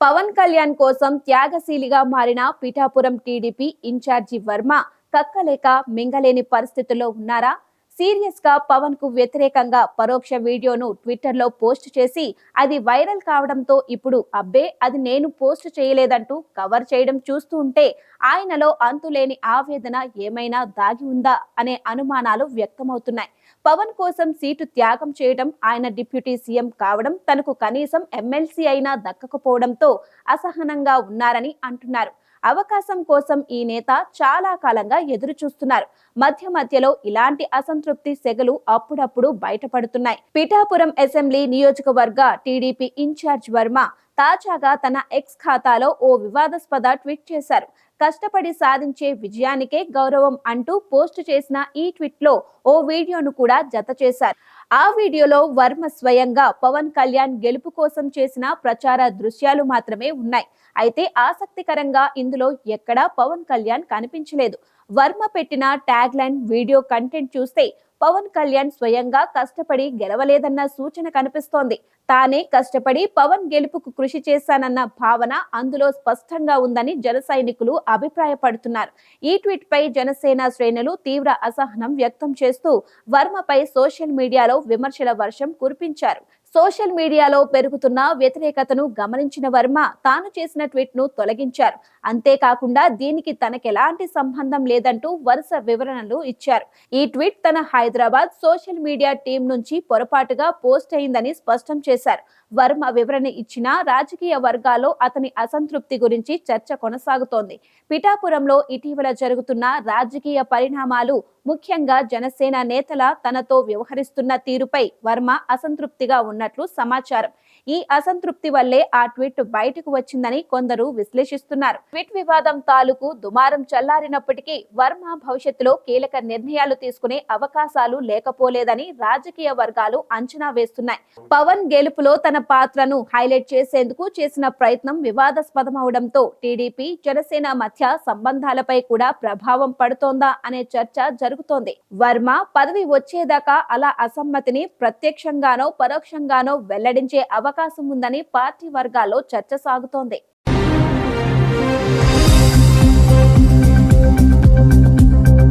పవన్ కళ్యాణ్ కోసం త్యాగశీలిగా మారిన పిఠాపురం టీడీపీ ఇన్ఛార్జి వర్మ కక్కలేక మింగలేని పరిస్థితుల్లో ఉన్నారా? సీరియస్గా పవన్కు వ్యతిరేకంగా పరోక్ష వీడియోను ట్విట్టర్లో పోస్ట్ చేసి అది వైరల్ కావడంతో ఇప్పుడు అబ్బే అది నేను పోస్ట్ చేయలేదంటూ కవర్ చేయడం చూస్తూ ఉంటే ఆయనలో అంతులేని ఆవేదన ఏమైనా దాగి ఉందా అనే అనుమానాలు వ్యక్తమవుతున్నాయి. పవన్ కోసం సీటు త్యాగం చేయడం ఆయన డిప్యూటీ సీఎం కావడం తనకు కనీసం ఎమ్మెల్సీ అయినా దక్కకపోవడంతో అసహనంగా ఉన్నారని అంటున్నారు. అవకాశం కోసం ఈ నేత చాలా కాలంగా ఎదురు చూస్తున్నారు మధ్య మధ్యలో ఇలాంటి అసంతృప్తి సెగలు అప్పుడప్పుడు బయటపడుతున్నాయి. పిఠాపురం అసెంబ్లీ నియోజకవర్గ టీడీపీ ఇన్ఛార్జ్ వర్మ తాజాగా తన ఎక్స్ ఖాతాలో ఓ వివాదాస్పద ట్వీట్ చేశారు. కష్టపడి సాధించే విజయానికే గౌరవం అంటూ పోస్ట్ చేసిన ఈ ట్వీట్లో ఓ వీడియోను కూడా జత చేశారు. ఆ వీడియోలో వర్మ స్వయంగా పవన్ కళ్యాణ్ గెలుపు కోసం చేసిన ప్రచార దృశ్యాలు మాత్రమే ఉన్నాయి. అయితే ఆసక్తికరంగా ఇందులో ఎక్కడా పవన్ కళ్యాణ్ కనిపించలేదు. వర్మ పెట్టిన ట్యాగ్ లైన్ వీడియో కంటెంట్ చూస్తే పవన్ కళ్యాణ్ స్వయంగా కష్టపడి గెలవలేదన్న సూచన కనిపిస్తోంది. తానే కష్టపడి పవన్ గెలుపుకు కృషి చేశానన్న భావన అందులో స్పష్టంగా ఉందని జన సైనికులు అభిప్రాయపడుతున్నారు. ఈ ట్వీట్ పై జనసేన శ్రేణులు తీవ్ర అసహనం వ్యక్తం చేస్తూ వర్మపై సోషల్ మీడియాలో విమర్శల వర్షం కురిపించారు. సోషల్ మీడియాలో పెరుగుతున్న వ్యతిరేకతను గమనించిన వర్మ తాను చేసిన ట్వీట్ను తొలగించారు. అంతేకాకుండా దీనికి తనకెలాంటి సంబంధం లేదంటూ వరుస వివరణలు ఇచ్చారు. ఈ ట్వీట్ తన హైదరాబాద్ సోషల్ మీడియా టీం నుంచి పొరపాటుగా పోస్ట్ అయిందని స్పష్టం చేశారు. వర్మ వివరణ ఇచ్చిన రాజకీయ వర్గాల్లో అతని అసంతృప్తి గురించి చర్చ కొనసాగుతోంది. పిఠాపురంలో ఇటీవల జరుగుతున్న రాజకీయ పరిణామాలు ముఖ్యంగా జనసేన నేతల తనతో వ్యవహరిస్తున్న తీరుపై వర్మ అసంతృప్తిగా ఉన్నట్లు సమాచారం. ఈ అసంతృప్తి వల్లే ఆ ట్వీట్ బయటకు వచ్చిందని కొందరు విశ్లేషిస్తున్నారు. ట్వీట్ వివాదం తాలూకు దుమారం చల్లారినప్పటికీ వర్మ భవిష్యత్తులో కీలక నిర్ణయాలు తీసుకునే అవకాశాలు లేకపోలేదని రాజకీయ వర్గాలు అంచనా వేస్తున్నాయి. పవన్ గెలుపులో తన పాత్రను హైలైట్ చేసేందుకు చేసిన ప్రయత్నం వివాదాస్పదమవడంతో టీడీపీ జనసేన మధ్య సంబంధాలపై కూడా ప్రభావం పడుతోందా అనే చర్చ జరుగుతోంది. వర్మ పదవి వచ్చేదాకా అలా అసమ్మతిని ప్రత్యక్షంగానో పరోక్షంగానో వెల్లడించే అవకాశం ఉందని పార్టీ వర్గాల్లో చర్చ సాగుతోంది.